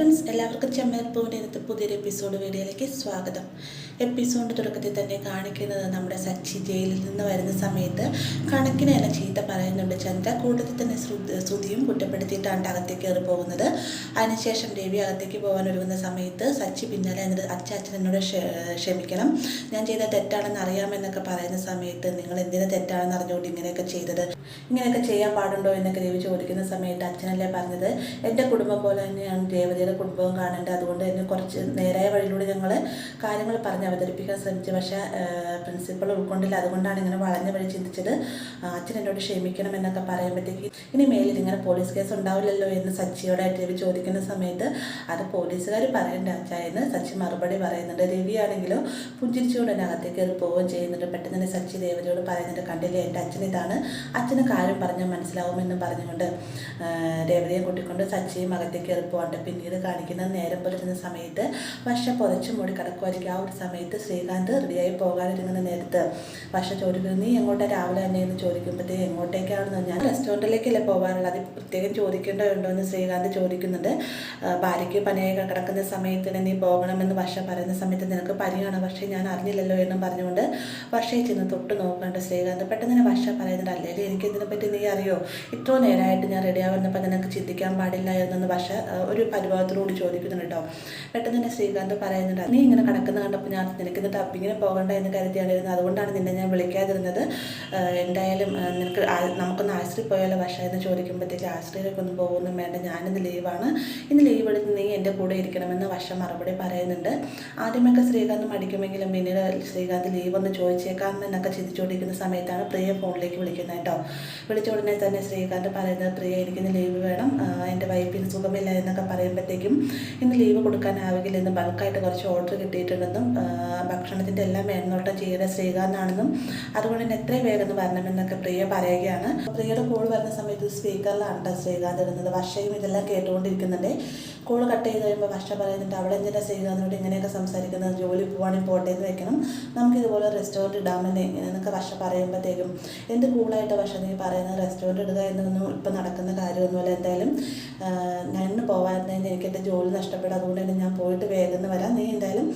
Friends എല്ലാവർക്കും ചെമ്മൽപ്പൂവിന്റെ ഇന്നത്തെ പുതിയൊരു എപ്പിസോഡ് വീഡിയോയിലേക്ക് സ്വാഗതം. എപ്പിസോഡിന്റെ തുടക്കത്തിൽ തന്നെ കാണിക്കുന്നത് നമ്മുടെ സച്ചി ജയിലിൽ നിന്ന് വരുന്ന സമയത്ത് കണക്കിനെല്ലാം ചീത്ത പറയുന്നുണ്ട് ചന്ദ്ര കൂട്ടത്തിൽ തന്നെ ശ്രു- ശ്രുതിയും കുറ്റപ്പെടുത്തിയിട്ടാണ് അകത്തേക്ക് കയറി പോകുന്നത്. അതിനുശേഷം ദേവി അകത്തേക്ക് പോകാൻ ഒരുങ്ങുന്ന സമയത്ത് സച്ചി പിന്നാലെ എന്നിട്ട് അച്ഛ അച്ഛൻ ക്ഷ- ക്ഷമിക്കണം. ഞാൻ ചെയ്ത തെറ്റാണെന്ന് അറിയാമെന്നൊക്കെ പറയുന്ന സമയത്ത് നിങ്ങൾ എന്തിനാ തെറ്റാണെന്ന് അറിഞ്ഞുകൊണ്ട് ഇങ്ങനെയൊക്കെ ചെയ്തത്? ഇങ്ങനെയൊക്കെ ചെയ്യാൻ പാടുണ്ടോ? എന്നൊക്കെ ദേവി ചോദിക്കുന്ന സമയത്ത് അച്ഛനല്ലേ പറഞ്ഞത് എന്റെ കുടുംബം പോലെ തന്നെയാണ് രേവതിയുടെ കുടുംബവും കാണേണ്ടത്. അതുകൊണ്ട് തന്നെ കുറച്ച് നേരായ വഴിയിലൂടെ ഞങ്ങൾ കാര്യങ്ങൾ പറഞ്ഞ് അവതരിപ്പിക്കാൻ ശ്രമിച്ചു. പക്ഷേ പ്രിൻസിപ്പൾ ഉൾക്കൊണ്ടില്ല. അതുകൊണ്ടാണ് ഇങ്ങനെ വളഞ്ഞ വഴി ചിന്തിച്ചത്. അച്ഛൻ എന്നോട് ക്ഷമിക്കണം. എന്നൊക്കെ പറയുമ്പോഴത്തേക്ക് ഇനി മേലിൽ ഇങ്ങനെ പോലീസ് കേസ് ഉണ്ടാവില്ലല്ലോ എന്ന് സച്ചിയോടായിട്ട് രവി ചോദിക്കുന്ന സമയത്ത് അത് പോലീസുകാർ പറയേണ്ട എന്ന് സച്ചി മറുപടി പറയുന്നുണ്ട്. രവി ആണെങ്കിലോ പുഞ്ചിരിച്ചുകൊണ്ട് തന്നെ അകത്തേക്ക് കയറി പോവുകയും ചെയ്യുന്നുണ്ട്. പെട്ടെന്ന് തന്നെ സച്ചി രേവതിയോട് പറയുന്നുണ്ട് കണ്ടില്ലേ എന്റെ അച്ഛൻ ഇതാണ്. അച്ഛന് കാര്യം പറഞ്ഞാൽ മനസ്സിലാവുമെന്ന് പറഞ്ഞുകൊണ്ട് രേവതിയെ കൂട്ടിക്കൊണ്ട് സച്ചിയും അകത്തേക്ക് കയറി പോകാണ്ട് പിന്നീട് കാണിക്കുന്ന നേരം പുലരുന്ന സമയത്ത് വർഷ പുതച്ചു മൂടി കിടക്കുമായിരിക്കും ആ ഒരു സമയത്ത് ശ്രീകാന്ത് റെഡിയായി പോകാനിരുന്ന നേരത്ത്. വർഷ ചോദിക്കുന്നു നീ എങ്ങോട്ടെ രാവിലെ തന്നെ എന്ന് ചോദിക്കുമ്പോഴത്തേക്ക് എങ്ങോട്ടേക്കാണെന്ന് ഞാൻ റെസ്റ്റോറന്റിലേക്കല്ലേ പോകാറുള്ളത് അത് പ്രത്യേകം ചോദിക്കേണ്ടതുണ്ടോ എന്ന് ശ്രീകാന്ത് ചോദിക്കുന്നുണ്ട്. ഭാര്യയ്ക്ക് പനിയൊക്കെ കിടക്കുന്ന സമയത്ത് തന്നെ നീ പോകണമെന്ന് വർഷ പറയുന്ന സമയത്ത് നിനക്ക് പനിയാണ്. പക്ഷേ ഞാൻ അറിഞ്ഞില്ലല്ലോ എന്നും പറഞ്ഞുകൊണ്ട് വർഷയെ ചെന്ന് തൊട്ട് നോക്കേണ്ട ശ്രീകാന്ത് പെട്ടെന്ന് തന്നെ വർഷ പറയുന്നുണ്ട് അല്ലെങ്കിൽ എനിക്ക് ഇതിനെ പറ്റി നീ അറിയോ? ഇത്ര നേരമായിട്ട് ഞാൻ റെഡിയാവുന്നപ്പോൾ നിനക്ക് ചിന്തിക്കാൻ പാടില്ല എന്നൊന്ന് വർഷ ഒരു പരിഭവത്തിലൂടെ ചോദിക്കുന്നുണ്ട് കേട്ടോ. പെട്ടെന്ന് തന്നെ ശ്രീകാന്ത് പറയുന്നുണ്ട് നീ ഇങ്ങനെ കിടക്കുന്ന കണ്ടപ്പോൾ ഞാൻ നിനക്ക് ഇന്ന് ഡബിങ്ങിന് പോകണ്ട എന്ന് കരുതിയാണ് ഇരുന്നത് അതുകൊണ്ടാണ് നിന്നെ ഞാൻ വിളിക്കാതിരുന്നത്. എന്തായാലും നിനക്ക് നമുക്കൊന്ന് ആശ്രയി പോയാലോ വർഷ എന്ന് ചോദിക്കുമ്പോഴത്തേക്ക് ആശ്രയിലേക്ക് ഒന്നും പോകുന്നു വേണ്ട ഞാനിന്ന് ലീവാണ്. ഇന്ന് ലീവ് എടുത്ത് നീ എന്റെ കൂടെ ഇരിക്കണമെന്ന് വർഷം മറുപടി പറയുന്നുണ്ട്. ആദ്യമൊക്കെ ശ്രീകാന്ത് മടിക്കുമെങ്കിലും പിന്നീട് ശ്രീകാന്ത് ലീവ് ഒന്ന് ചോദിച്ചേക്കാം എന്നൊക്കെ ചിന്തിച്ചുകൊണ്ടിരിക്കുന്ന സമയത്താണ് പ്രിയ ഫോണിലേക്ക് വിളിക്കുന്നത് കേട്ടോ. വിളിച്ച ഉടനെ തന്നെ ശ്രീകാന്ത് പറയുന്നത് പ്രിയ എനിക്കിന്ന് ലീവ് വേണം. എന്റെ വൈഫിന് സുഖമില്ല എന്നൊക്കെ പറയുമ്പോഴത്തേക്കും ഇന്ന് ലീവ് കൊടുക്കാനാവില്ല ഇന്ന് ബൾക്കായിട്ട് കുറച്ച് ഓർഡർ കിട്ടിയിട്ടുണ്ടെന്നും ഭക്ഷണത്തിന്റെ എല്ലാം മേൽനോട്ടം ചെയ്യുന്ന ശ്രീകാന്താണെന്നും അതുകൊണ്ട് തന്നെ എത്രയും വേഗം വരണമെന്നൊക്കെ പ്രിയ പറയുകയാണ്. പ്രിയയുടെ കോൾ വരുന്ന സമയത്ത് സ്പീക്കറിലാണ് കേട്ടോ ശ്രീകാന്ത് ഇടുന്നത്. വർഷയും ഇതെല്ലാം കേട്ടുകൊണ്ടിരിക്കുന്നുണ്ട്. കോൾ കട്ട് ചെയ്ത് കഴിയുമ്പോൾ വർഷ പറയുന്നുണ്ട് അവിടെ എന്തിനാ ശ്രീകാന്തിനോട് ഇങ്ങനെയൊക്കെ സംസാരിക്കുന്നത്? ജോലി പോവാണെങ്കിൽ പോട്ടെ എന്ന് വെക്കണം. നമുക്ക് ഇതുപോലെ റെസ്റ്റോറന്റ് ഇടാമെന്ന് എന്നൊക്കെ വർഷ പറയുമ്പോഴത്തേക്കും എന്ത് കൂളായിട്ട് വർഷ നീ പറയുന്നത്? റെസ്റ്റോറന്റ് ഇടുക എന്നൊന്നും ഇപ്പം നടക്കുന്ന കാര്യമൊന്നുമല്ല എന്തായാലും. ഞാൻ ഇന്ന് പോകാതിരുന്നെങ്കിൽ എനിക്ക് എന്റെ ജോലി നഷ്ടപ്പെടും. അതുകൊണ്ട് തന്നെ ഞാൻ പോയിട്ട് വേഗം വരാം. നീ എന്തായാലും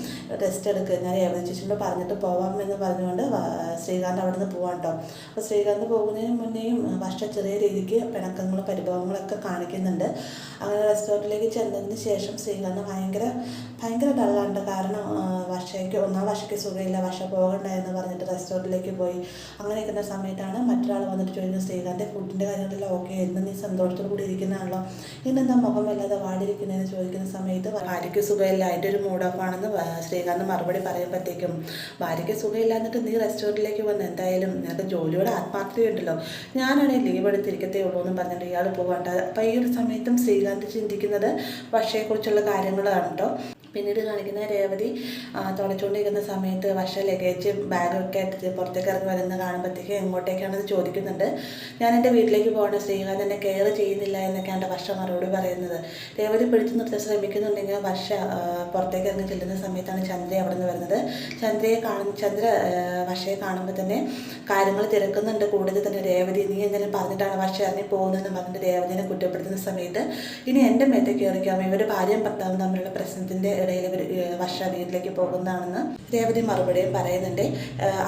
റെസ്റ്റ് എടുക്കുക ഞാൻ ഏവചേച്ചിയോട് പറഞ്ഞിട്ട് പോവാം എന്ന് പറഞ്ഞുകൊണ്ട് ശ്രീകാന്ത് അവിടെ നിന്ന് പോവാം കേട്ടോ അപ്പോൾ ശ്രീകാന്ത് പോകുന്നതിന് മുന്നേയും വർഷ ചെറിയ രീതിക്ക് പിണക്കങ്ങളും പരിഭവങ്ങളൊക്കെ കാണിക്കുന്നുണ്ട്. അങ്ങനെ റെസ്റ്റോറന്റിലേക്ക് ചെന്നതിന് ശേഷം സ്ത്രീകളെന്ന് ഭയങ്കര ഭയങ്കര ഡള്ളാണ്ട് കാരണം വർഷയ്ക്ക് ഒന്നാം വർഷയ്ക്ക് സുഖമില്ല വർഷ പോകണ്ട എന്ന് പറഞ്ഞിട്ട് റെസ്റ്റോറന്റിലേക്ക് പോയി. അങ്ങനെ ഇരിക്കുന്ന സമയത്താണ് മറ്റൊരാൾ വന്നിട്ട് ചോദിക്കുന്നത് ശ്രീകാന്ത് ഫുഡിന്റെ കാര്യങ്ങളെല്ലാം ഓക്കെ എന്ന് നീ സന്തോഷത്തോടു കൂടി ഇരിക്കുന്നതാണല്ലോ ഇന്നെന്താ മുഖമല്ലാതെ വാടിയിരിക്കുന്നതെന്ന് ചോദിക്കുന്ന സമയത്ത് ഭാര്യയ്ക്ക് സുഖമില്ല അതിന്റെ ഒരു മൂഡ് ഓഫ് ആണെന്ന് ശ്രീകാന്ത് മറുപടി പറയുമ്പോഴത്തേക്കും ഭാര്യയ്ക്ക് സുഖമില്ല എന്നിട്ട് നീ റെസ്റ്റോറന്റിലേക്ക് വന്ന് എന്തായാലും നിനക്ക് ജോലിയോട് ആത്മാർത്ഥതയുണ്ടല്ലോ. ഞാനാണെങ്കിൽ ലീവ് എടുത്തിരിക്കത്തേ ഉള്ളൂ എന്ന് പറഞ്ഞിട്ട് ഇയാൾ പോകണ്ട അപ്പം ഈ ഒരു സമയത്തും ശ്രീകാന്ത് ചിന്തിക്കുന്നത് വർഷയെക്കുറിച്ചുള്ള കാര്യങ്ങളാണ് കേട്ടോ പിന്നീട് കാണിക്കുന്ന രേവതി തുടച്ചുകൊണ്ടിരിക്കുന്ന സമയത്ത് വർഷ ലഗേജ് ബാഗൊക്കെ എടുത്ത് പുറത്തേക്ക് ഇറങ്ങി വരുന്ന കാണുമ്പോഴത്തേക്ക് എങ്ങോട്ടേക്കാണെന്ന് ചോദിക്കുന്നുണ്ട്. ഞാൻ എന്റെ വീട്ടിലേക്ക് പോകണം ശ്രീകാന്ത് എന്നെ കെയർ ചെയ്യുന്നില്ല എന്നൊക്കെയാണ് വർഷ മറുപടി പറയുന്നത്. രേവതി പിടിച്ചു നിർത്താൻ ശ്രമിക്കുന്നുണ്ടെങ്കിൽ വർഷ പുറത്തേക്ക് ഇറങ്ങി ചെല്ലുന്ന സമയത്താണ് ചന്ദ്ര അവിടെ നിന്ന് വരുന്നത്. ചന്ദ്രയെ കാണുന്ന ചന്ദ്ര വർഷയെ കാണുമ്പോൾ തന്നെ കാര്യങ്ങൾ തിരക്കുന്നുണ്ട്. കൂടുതൽ തന്നെ രേവതി നീ എന്തെങ്കിലും പറഞ്ഞിട്ടാണ് വർഷ ഇറങ്ങി പോകുന്നതെന്ന് പറഞ്ഞിട്ട് രേവതിനെ കുറ്റപ്പെടുത്തുന്ന സമയത്ത് ഇനി എന്റെ മേത്തേക്ക് കയറിക്കാം? ഇവർ ഭാര്യയും ഭർത്താവും തമ്മിലുള്ള പ്രശ്നത്തിന്റെ ഇടയിൽ ഇവർ വർഷ വീട്ടിലേക്ക് പോകുന്നതാണെന്ന് രേവതി മറുപടിയും പറയുന്നുണ്ട്.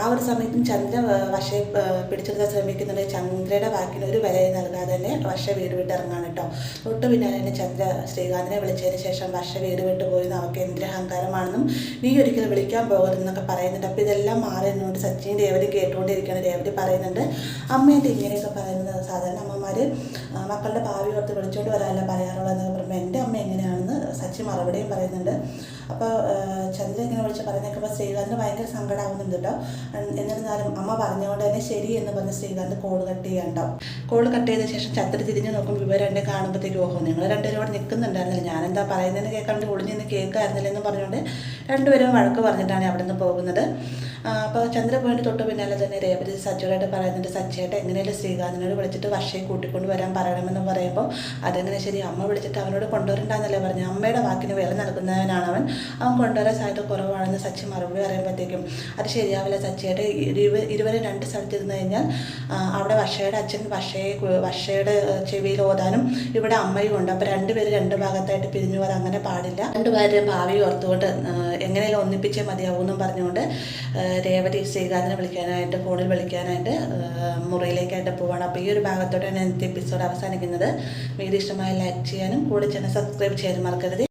ആ ഒരു സമയത്തും ചന്ദ്ര വർഷയെ പിടിച്ചെടുക്കാൻ ശ്രമിക്കുന്നുണ്ട്. ചന്ദ്രയുടെ വാക്കിന് ഒരു വിലയും നൽകാതെ തന്നെ വർഷ വീട് വിട്ട് ഇറങ്ങാണ് കേട്ടോ തൊട്ട് പിന്നാലെ തന്നെ ചന്ദ്ര ശ്രീകാന്തിനെ വിളിച്ചതിന് ശേഷം വർഷ വീട് വിട്ട് പോയി. അവർക്ക് എന്ത്രഹങ്കാരമാണെന്നും നീ ഒരിക്കലും വിളിക്കാൻ പോകരുതെന്നൊക്കെ പറയുന്നുണ്ട്. അപ്പോൾ ഇതെല്ലാം മാറി എന്നുകൊണ്ട് സച്ചിൻ രേവതി കേട്ടുകൊണ്ടിരിക്കുകയാണ്. രേവതി പറയുന്നുണ്ട് അമ്മേന്റെ ഇങ്ങനെയൊക്കെ പറയുന്നത് സാധാരണ അമ്മമാർ മക്കളുടെ ഭാവി ഓർത്ത് വിളിച്ചുകൊണ്ട് വരാനല്ല പറയാറുള്ളതെന്നൊക്കെ പറയുമ്പോൾ എന്റെ അമ്മ എങ്ങനെയാണെന്ന് സച്ചി മറുപടിയും പറയുന്നുണ്ട്. അപ്പോൾ ചന്ദ്രൻ ഇങ്ങനെ വിളിച്ച് പറയുന്നേക്കുമ്പോൾ ശ്രീകാന്തിന് ഭയങ്കര സങ്കടമാവുന്നുണ്ട് കേട്ടോ എന്നിരുന്നാലും അമ്മ പറഞ്ഞുകൊണ്ട് തന്നെ ശരി എന്ന് പറഞ്ഞ് ശ്രീകാന്ത് കോൾ കട്ട് ചെയ്യാണ്ടോ കോൾ കട്ട് ചെയ്ത ശേഷം ചന്ദ്രൻ തിരിഞ്ഞ് നോക്കുമ്പോൾ ഇവർ രണ്ടും കാണുമ്പോഴത്തേക്ക് ഓഹോ നിങ്ങൾ രണ്ടുപേരും അവിടെ നിൽക്കുന്നുണ്ടായിരുന്നില്ല ഞാനെന്താ പറയുന്നതെന്ന് കേൾക്കാണ്ട് ഒളിഞ്ഞെന്ന് കേൾക്കായിരുന്നില്ല? എന്ന് പറഞ്ഞുകൊണ്ട് രണ്ടുപേരും വഴക്ക് പറഞ്ഞിട്ടാണ് അവിടെ നിന്ന് പോകുന്നത് അപ്പോൾ ചന്ദ്ര പോയിട്ട് തൊട്ട് പിന്നാലെ തന്നെ രേവതി സച്ചിയോടായിട്ട് പറയുന്നുണ്ട് സച്ചിയായിട്ട് എങ്ങനെയാലും ശ്രീകാന്തിനോട് വിളിച്ചിട്ട് വർഷയെ കൂട്ടിക്കൊണ്ട് വരാൻ പറയണമെന്ന് പറയുമ്പോൾ അതെങ്ങനെ ശരി? അമ്മ വിളിച്ചിട്ട് അവനോട് കൊണ്ടുവരണ്ടെന്നല്ലേ പറഞ്ഞു? അമ്മയുടെ വാക്കിന് വില നൽകുന്നവനാണ് അവൻ അവൻ കൊണ്ടുവരാൻ സാധ്യത കുറവാണെന്ന് സച്ചി മറുപടി പറയുമ്പോഴത്തേക്കും അത് ശരിയാവില്ല സച്ചിയുടെ ഇരുവ ഇരുവരും രണ്ട് സ്ഥലത്ത് ഇരുന്ന് കഴിഞ്ഞാൽ അവിടെ വർഷയുടെ അച്ഛൻ വർഷയെ വർഷയുടെ ചെവിയിൽ ഓതാനും ഇവിടെ അമ്മയും ഉണ്ട്. അപ്പോൾ രണ്ടുപേരും രണ്ട് ഭാഗത്തായിട്ട് പിരിഞ്ഞു പോകാൻ അങ്ങനെ പാടില്ല. രണ്ടുപേരുടെ ഭാവി ഓർത്തുകൊണ്ട് എങ്ങനെയെങ്കിലും ഒന്നിപ്പിച്ചേ മതിയാവൂ എന്നും പറഞ്ഞുകൊണ്ട് രേവതി ശ്രീകാന്തിനെ വിളിക്കാനായിട്ട് ഫോണിൽ വിളിക്കാനായിട്ട് മുറിയിലേക്കായിട്ട് പോവാണ്. അപ്പോൾ ഈ ഒരു ഭാഗത്തോടെയാണ് ഇന്നത്തെ എപ്പിസോഡ് അവസാനിക്കുന്നത്. വീഡിയോ ഇഷ്ടമായി ലൈക്ക് ചെയ്യാനും കൂടെ ചാനൽ സബ്സ്ക്രൈബ് ചെയ്യാനും മറക്കരുത്.